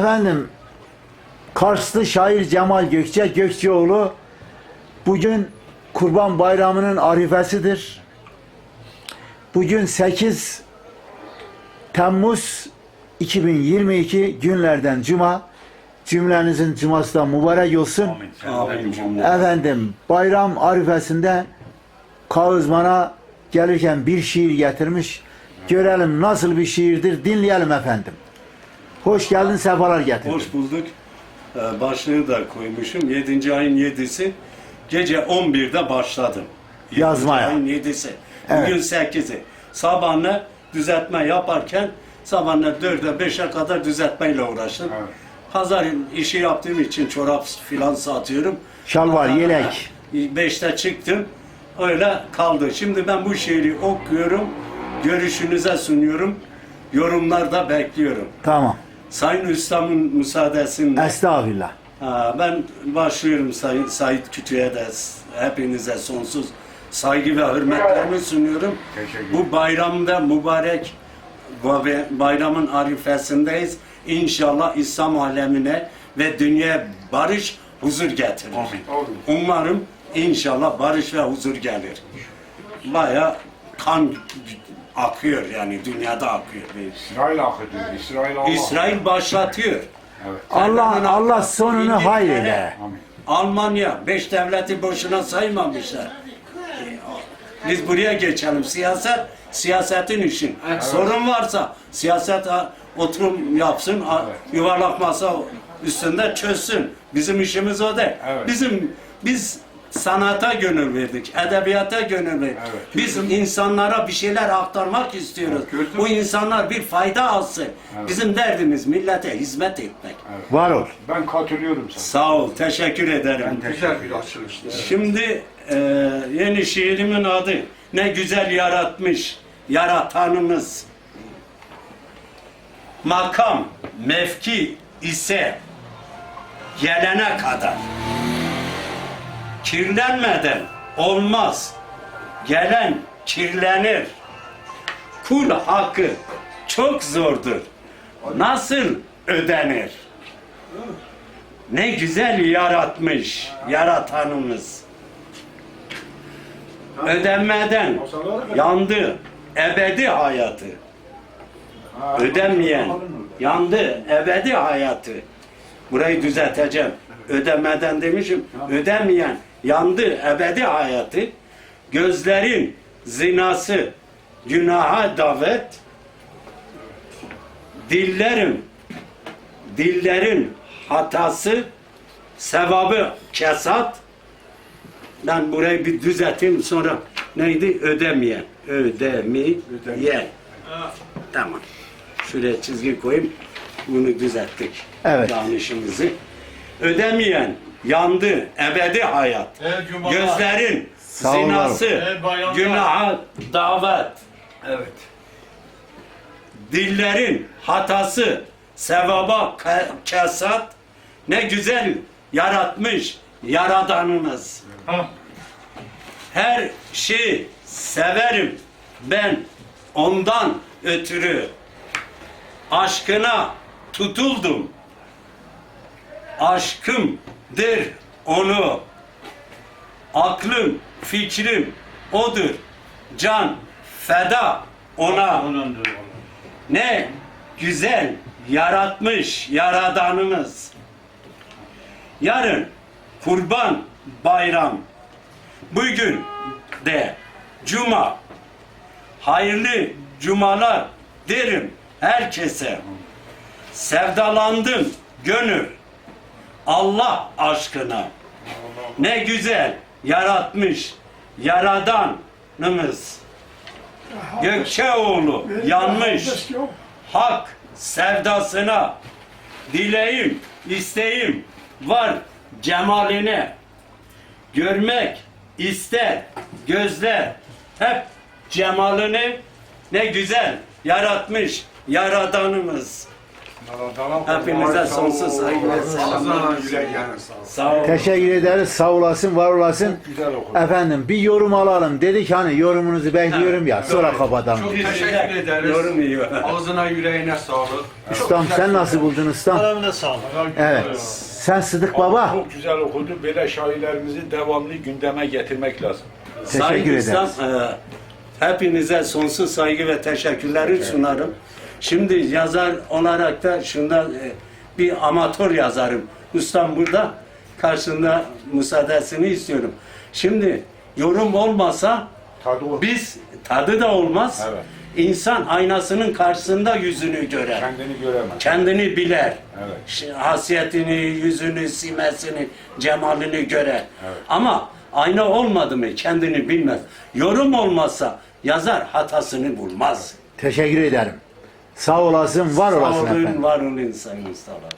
Efendim Karslı şair Cemal Gökçe Gökçeoğlu bugün Kurban Bayramı'nın arifesidir. Bugün 8 Temmuz 2022 günlerden cuma. Cümlenizin cuması da mübarek olsun. Efendim bayram arifesinde Kağızman'a gelirken bir şiir getirmiş. Görelim nasıl bir şiirdir dinleyelim efendim. Hoş geldin sefalar getirdin. Hoş bulduk. Ee, Başlığı da koymuşum. 7. ayın 7'si. Gece 11'de başladım. Yedinci Yazmaya. ayın 7'si. Evet. Bugün 8'i. Sabahına düzeltme yaparken sabahına 4'e 5'e kadar düzeltmeyle uğraştım. Pazar işi yaptığım için çorap filan satıyorum. Şalvar, yelek. 5'te çıktım. Öyle kaldı. Şimdi ben bu şiiri okuyorum. Görüşünüze sunuyorum. Yorumlarda bekliyorum. Tamam. Sayın Üstam'ın müsaadesinde Estağfirullah. ha, ben başlıyorum Sayın Said Kütü'ye de hepinize sonsuz saygı ve hürmetlerimi sunuyorum. Bu bayramda mübarek bayramın arifesindeyiz. İnşallah İslam alemine ve dünyaya barış, huzur getirir. Umarım inşallah barış ve huzur gelir. Baya kan akıyor yani dünyada akıyor. İsrail akıtıyor. İsrail Allah. İsrail başlatıyor. Evet. Allah Allah sonunu hayır. Almanya beş devleti boşuna saymamışlar. Biz buraya geçelim. Siyaset, siyasetin işin. Sorun varsa siyaset oturum yapsın, ha, yuvarlak masa üstünde çözsün. Bizim işimiz o değil. Evet. Bizim biz sanata gönül verdik, edebiyata gönül verdik. Evet. Biz insanlara bir şeyler aktarmak istiyoruz. Evet, Bu insanlar bir fayda alsın. Bizim derdimiz millete hizmet etmek. Var ol. Ben katılıyorum sana. Sağ ol, teşekkür ederim. Güzel bir açılıştı. Şimdi e, yeni şiirimin adı Ne Güzel Yaratmış Yaratanımız. Makam, mevki ise gelene kadar kirlenmeden olmaz. Gelen kirlenir. Kul hakkı çok zordur. Nasıl ödenir? Ne güzel yaratmış yaratanımız. Ödenmeden yandı ebedi hayatı. Ödenmeyen yandı ebedi hayatı. Burayı düzelteceğim. Ödemeden demişim. Ödemeyen yandı ebedi hayatı. Gözlerin zinası günaha davet. Dillerim dillerin hatası, sevabı kesat. Ben burayı bir düzelteyim sonra neydi? Ödemeyen. Ödemeyen. Tamam. Şuraya çizgi koyayım. Bunu düzelttik. Evet. Yanlışımızı. Ödemeyen yandı ebedi hayat. Evet, cumalar. Gözlerin Sağ olun. zinası Evet, günaha davet Evet. dillerin hatası, sevaba ke- kesat, ne güzel yaratmış yaradanınız. Ha. Her şeyi severim ben ondan ötürü. Aşkına tutuldum. Aşkımdır onu. Aklım, fikrim odur. Can feda ona. Ne güzel yaratmış yaradanımız. Yarın kurban bayram. Bugün de cuma. Hayırlı cumalar derim herkese. Sevdalandım gönül Allah aşkına. Ne güzel yaratmış yaradanımız. Gökçeoğlu yanmış hak sevdasına dileğim, isteğim var cemaline görmek ister gözler hep cemalini ne güzel yaratmış yaradanımız. Hepinize sonsuz saygı ve selamlar. Sağ olun. Teşekkür ederiz. Sağ olasın, var olasın. Güzel okudun. Efendim bir yorum alalım. Dedik hani yorumunuzu bekliyorum ya. Sonra kapatalım. Çok teşekkür ederiz. Yorum iyi. Ağzına yüreğine sağlık. Ustam sen nasıl buldun ustam? Aramına sağlık. Evet. Sen Sıdık Baba. Çok güzel okudu. Böyle şairlerimizi devamlı gündeme getirmek lazım. Teşekkür Sayın ederiz. İslam, e, hepinize sonsuz saygı ve teşekkürleri sunarım. Şimdi yazar olarak da şundan e, bir amatör yazarım. Ustam burada karşında müsaadesini istiyorum. Şimdi yorum olmasa Tadı o. biz tadı da olmaz. Evet. İnsan aynasının karşısında yüzünü görer. Kendini göremez. Kendini biler. Evet. Hasiyetini, yüzünü, simesini, cemalini görer. Ama ayna olmadı mı kendini bilmez. Yorum olmazsa yazar hatasını bulmaz. Teşekkür ederim. Sağ olasın, var Sağ olasın olun, efendim. var olun Sayın Mustafa.